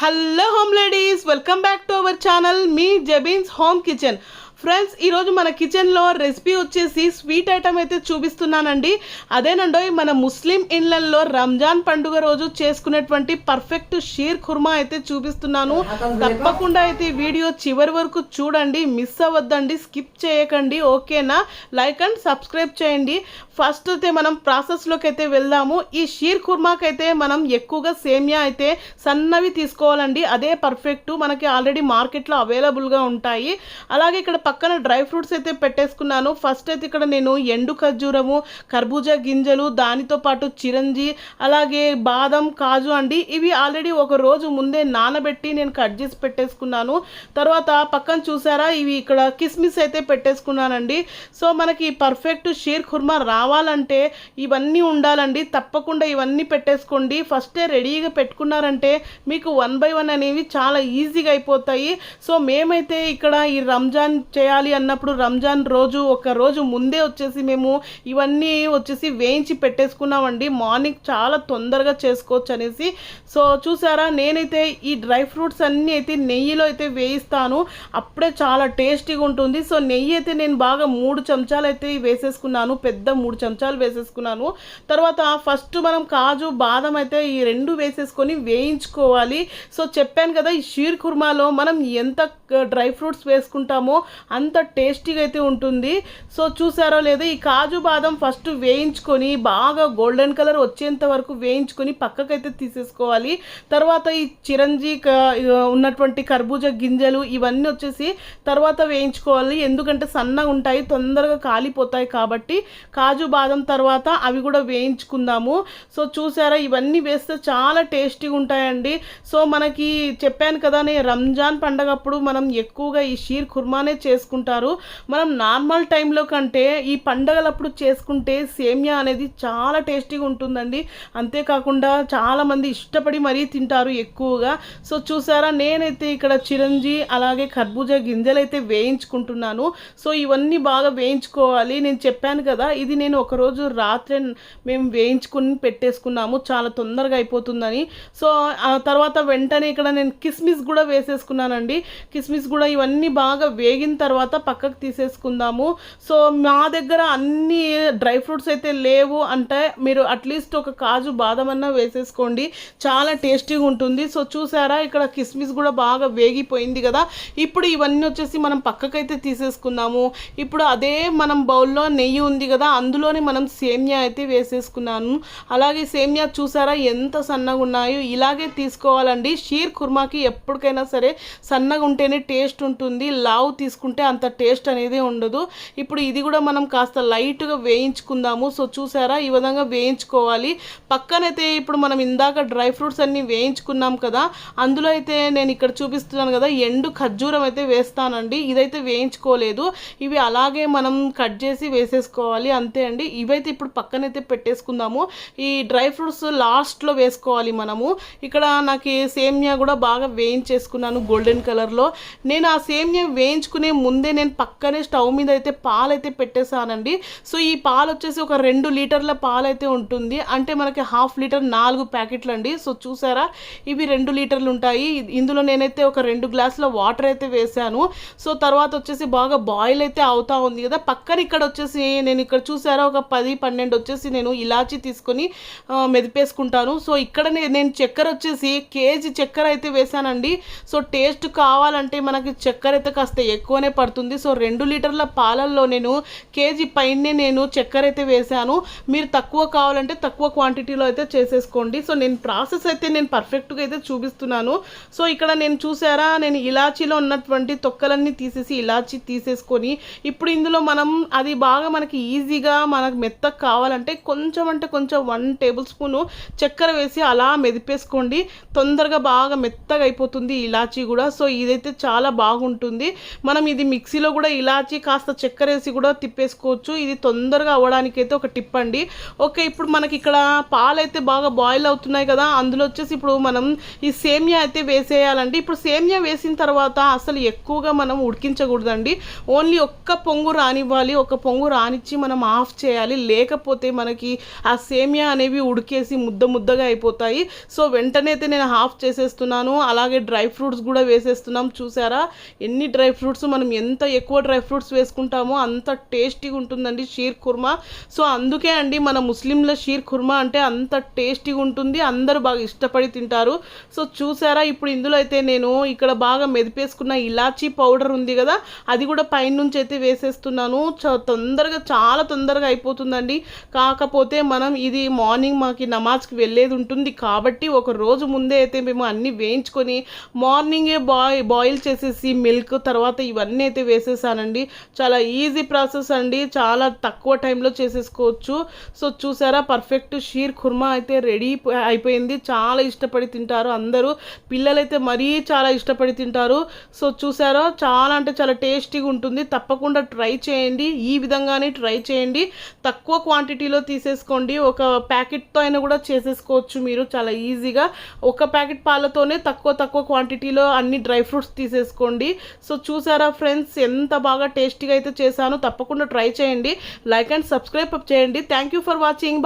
hello home ladies welcome back to our channel me Jabeen's home kitchen Friends ఈరోజు మన కిచెన్లో recipe వచ్చేసి sweet item అయితే చూపిస్తున్నానండి. అదేనండో మన ముస్లిం ఇళ్ళల్లో రంజాన్ పండుగ రోజు చేసుకునేటువంటి పర్ఫెక్ట్ షీర్ ఖుర్మా అయితే చూపిస్తున్నాను. తప్పకుండా అయితే వీడియో చివరి వరకు చూడండి మిస్ అవ్వద్దండి స్కిప్ చేయకండి ఓకేనా? లైక్ అండ్ సబ్స్క్రైబ్ చేయండి. ఫస్ట్ అయితే మనం ప్రాసెస్లోకి అయితే వెళ్దాము. ఈ షీర్ ఖుర్మాకి అయితే మనం ఎక్కువగా సేమియా అయితే సన్నవి తీసుకోవాలండి. అదే పర్ఫెక్ట్ మనకి ఆల్రెడీ మార్కెట్లో అవైలబుల్గా ఉంటాయి. అలాగే ఇక్కడ పక్కన డ్రై ఫ్రూట్స్ అయితే పెట్టేసుకున్నాను. ఫస్ట్ అయితే ఇక్కడ నేను ఎండు ఖర్జూరము కర్బూజా గింజలు దానితో పాటు చిరంజి అలాగే బాదం కాజు అండి. ఇవి ఆల్రెడీ ఒక రోజు ముందే నానబెట్టి నేను కట్ చేసి పెట్టేసుకున్నాను. తర్వాత పక్కన చూసారా ఇవి ఇక్కడ కిస్మిస్ అయితే పెట్టేసుకున్నానండి. సో మనకి పర్ఫెక్ట్ షీర్ ఖుర్మా రావాలంటే ఇవన్నీ ఉండాలండి. తప్పకుండా ఇవన్నీ పెట్టేసుకోండి. ఫస్టే రెడీగా పెట్టుకున్నారంటే మీకు వన్ బై వన్ అనేవి చాలా ఈజీగా అయిపోతాయి. సో మేమైతే ఇక్కడ ఈ రంజాన్ చేయాలి అన్నప్పుడు రంజాన్ రోజు ఒక రోజు ముందే వచ్చేసి మేము ఇవన్నీ వచ్చేసి వేయించి పెట్టేసుకున్నామండి. మార్నింగ్ చాలా తొందరగా చేసుకోవచ్చు అనేసి. సో చూసారా? నేనైతే ఈ డ్రై ఫ్రూట్స్ అన్నీ అయితే నెయ్యిలో అయితే వేయిస్తాను. అప్పుడే చాలా టేస్టీగా ఉంటుంది. సో నెయ్యి అయితే నేను బాగా మూడు చెంచాలు అయితే వేసేసుకున్నాను. పెద్ద మూడు చెంచాలు వేసేసుకున్నాను. తర్వాత ఫస్ట్ మనం కాజు బాదం అయితే ఈ రెండు వేసేసుకొని వేయించుకోవాలి. సో చెప్పాను కదా ఈ షీర్ కుర్మాలో మనం ఎంత డ్రై ఫ్రూట్స్ వేసుకుంటామో అంత టేస్టీగా అయితే ఉంటుంది. సో చూసారో లేదో ఈ కాజు బాదం ఫస్ట్ వేయించుకొని బాగా గోల్డెన్ కలర్ వచ్చేంత వరకు వేయించుకొని పక్కకైతే తీసేసుకోవాలి. తర్వాత ఈ చిరంజీ క- ఉన్నటువంటి కర్బూజా గింజలు ఇవన్నీ వచ్చేసి తర్వాత వేయించుకోవాలి. ఎందుకంటే సన్నగా ఉంటాయి తొందరగా కాలిపోతాయి కాబట్టి కాజు బాదం తర్వాత అవి కూడా వేయించుకుందాము. సో చూసారా ఇవన్నీ వేస్తే చాలా టేస్టీగా ఉంటాయండి. సో మనకి చెప్పాను కదా నేను రంజాన్ పండగప్పుడు మనం ఎక్కువగా ఈ షీర్ కుర్మానే చేసుకుంటారు. మనం నార్మల్ టైంలో కంటే ఈ పండగలప్పుడు చేసుకుంటే సేమియా అనేది చాలా టేస్టీగా ఉంటుందండి. అంతేకాకుండా చాలామంది ఇష్టపడి మరీ తింటారు ఎక్కువగా. సో చూసారా నేనైతే ఇక్కడ చిరంజి అలాగే కర్బూజా గింజలు అయితే వేయించుకుంటున్నాను. సో ఇవన్నీ బాగా వేయించుకోవాలి. నేను చెప్పాను కదా ఇది నేను ఒకరోజు రాత్రి మేము వేయించుకుని పెట్టేసుకున్నాము. చాలా తొందరగా అయిపోతుందని. సో ఆ తర్వాత వెంటనే ఇక్కడ నేను కిస్మిస్ కూడా వేసేసుకున్నానండి. కిస్మిస్ కూడా ఇవన్నీ బాగా వేగిన తర్వాత పక్కకు తీసేసుకుందాము. సో మా దగ్గర అన్ని డ్రై ఫ్రూట్స్ అయితే లేవు. అంటే మీరు అట్లీస్ట్ ఒక కాజు బాదం అన్నా వేసేసుకోండి. చాలా టేస్టీగా ఉంటుంది. సో చూసారా? ఇక్కడ కిస్మిస్ కూడా బాగా వేగిపోయింది కదా. ఇప్పుడు ఇవన్నీ వచ్చేసి మనం పక్కకైతే తీసేసుకుందాము. ఇప్పుడు అదే మనం బౌల్లో నెయ్యి ఉంది కదా. అందులోనే మనం సేమ్యా అయితే వేసేసుకున్నాను. అలాగే సేమియా చూసారా? ఎంత సన్నగా ఉన్నాయో. ఇలాగే తీసుకోవాలండి. షీర్ కుర్మాకి ఎప్పటికైనా సరే సన్నగా ఉంటేనే టేస్ట్ ఉంటుంది. లావు తీసుకుంటే అంత టేస్ట్ అనేది ఉండదు. ఇప్పుడు ఇది కూడా మనం కాస్త లైట్గా వేయించుకుందాము. సో చూసారా? ఈ విధంగా వేయించుకోవాలి. పక్కనైతే ఇప్పుడు మనం ఇందాక డ్రై ఫ్రూట్స్ అన్నీ వేయించుకున్నాం కదా అందులో అయితే నేను ఇక్కడ చూపిస్తున్నాను కదా ఎండు ఖర్జూరం అయితే వేస్తానండి. ఇదైతే వేయించుకోలేదు. ఇవి అలాగే మనం కట్ చేసి వేసేసుకోవాలి. అంతే అండి. ఇవైతే ఇప్పుడు పక్కనైతే పెట్టేసుకుందాము. ఈ డ్రై ఫ్రూట్స్ లాస్ట్లో వేసుకోవాలి మనము. ఇక్కడ నాకు సేమియా కూడా బాగా వేయించేసుకున్నాను గోల్డెన్ కలర్లో. నేను ఆ సేమియా వేయించుకునే ముందే నేను పక్కనే స్టవ్ మీద అయితే పాలు అయితే పెట్టేశానండి. సో ఈ పాలు వచ్చేసి ఒక రెండు లీటర్ల పాలు అయితే ఉంటుంది. అంటే మనకి హాఫ్ లీటర్ నాలుగు ప్యాకెట్లు అండి సో చూసారా? ఇవి రెండు లీటర్లు ఉంటాయి ఇందులో నేనైతే ఒక రెండు గ్లాసుల వాటర్ అయితే వేసాను సో తర్వాత వచ్చేసి బాగా బాయిల్ అయితే అవుతా ఉంది కదా. పక్కన ఇక్కడ వచ్చేసి నేను ఇక్కడ చూసారా? ఒక పది పన్నెండు వచ్చేసి నేను ఇలాచి తీసుకొని మెదిపేసుకుంటాను. సో ఇక్కడ నేను చక్కెర వచ్చేసి కేజీ చక్కెర అయితే వేసానండి సో టేస్ట్ కావాలంటే మనకి చక్కెర అయితే కాస్త ఎక్కువనే పడుతుంది. సో రెండు లీటర్ల పాలల్లో నేను కేజీ పైనే నేను చక్కెర అయితే వేసాను మీరు తక్కువ కావాలంటే తక్కువ క్వాంటిటీలో అయితే చేసేసుకోండి. సో నేను ప్రాసెస్ అయితే నేను పర్ఫెక్ట్గా అయితే చూపిస్తున్నాను. సో ఇక్కడ నేను చూసారా? నేను ఇలాచీలో ఉన్నటువంటి తొక్కలన్నీ తీసేసి ఇలాచి తీసేసుకొని ఇప్పుడు ఇందులో మనం అది బాగా మనకి ఈజీగా మనకు మెత్తగా కావాలంటే కొంచెం అంటే కొంచెం వన్ టేబుల్ స్పూను చక్కెర వేసి అలా మెదిపేసుకోండి. తొందరగా బాగా మెత్తగా అయిపోతుంది ఇలాచీ కూడా. సో ఇదైతే చాలా బాగుంటుంది. మనం ఇది ఇది మిక్సీలో కూడా ఇలాచి కాస్త చక్కెర వేసి కూడా తిప్పేసుకోవచ్చు. ఇది తొందరగా అవ్వడానికి అయితే ఒక టిప్ అండి. ఓకే ఇప్పుడు మనకి ఇక్కడ పాలు అయితే బాగా బాయిల్ అవుతున్నాయి కదా అందులో వచ్చేసి ఇప్పుడు మనం ఈ సేమియా అయితే వేసేయాలండి. ఇప్పుడు సేమియా వేసిన తర్వాత అసలు ఎక్కువగా మనం ఉడికించకూడదండి. ఓన్లీ ఒక్క పొంగు రానివ్వాలి ఒక పొంగు రానిచ్చి మనం ఆఫ్ చేయాలి. లేకపోతే మనకి ఆ సేమియా అనేవి ఉడికేసి ముద్ద ముద్దగా అయిపోతాయి. సో వెంటనే అయితే నేను హాఫ్ చేసేస్తున్నాను. అలాగే డ్రై ఫ్రూట్స్ కూడా వేసేస్తున్నాం. చూసారా? ఎన్ని డ్రై ఫ్రూట్స్ మనం ఎంత ఎక్కువ డ్రై ఫ్రూట్స్ వేసుకుంటామో అంత టేస్టీగా ఉంటుందండి షీర్ కుర్మా. సో అందుకే అండి మన ముస్లింల షీర్ కుర్మా అంటే అంత టేస్టీగా ఉంటుంది అందరూ బాగా ఇష్టపడి తింటారు. సో చూసారా ఇప్పుడు ఇందులో అయితే నేను ఇక్కడ బాగా మెదిపేసుకున్న ఇలాచీ పౌడర్ ఉంది కదా అది కూడా పైనుంచి అయితే వేసేస్తున్నాను. చ- తొందరగా చాలా తొందరగా అయిపోతుందండి. కాకపోతే మనం ఇది మార్నింగ్ మాకి నమాజ్కి వెళ్ళేది ఉంటుంది కాబట్టి ఒక రోజు ముందే అయితే మేము అన్నీ వేయించుకొని మార్నింగే బాయ్ బాయిల్ చేసేసి మిల్క్ తర్వాత ఇవన్నీ అయితే వేసేసానండి. చాలా ఈజీ ప్రాసెస్ అండి. చాలా తక్కువ టైంలో చేసేసుకోవచ్చు. సో చూసారా? పర్ఫెక్ట్ షీర్ కుర్మా అయితే రెడీ అయిపోయింది. చాలా ఇష్టపడి తింటారు అందరూ. పిల్లలైతే మరీ చాలా ఇష్టపడి తింటారు. సో చూసారా? చాలా అంటే చాలా టేస్టీగా ఉంటుంది. తప్పకుండా ట్రై చేయండి. ఈ విధంగానే ట్రై చేయండి. తక్కువ క్వాంటిటీలో తీసేసుకోండి. ఒక ప్యాకెట్తో అయినా కూడా చేసేసుకోవచ్చు మీరు. చాలా ఈజీగా ఒక ప్యాకెట్ పాలతోనే తక్కువ తక్కువ క్వాంటిటీలో అన్ని డ్రై ఫ్రూట్స్ తీసేసుకోండి. సో చూసారా ఫ్రెండ్స్ ఎంత బాగా టేస్టీగా అయితే చేశాను తప్పకుండా ట్రై చేయండి. లైక్ అండ్ సబ్స్క్రైబ్ చేయండి. Thank you for watching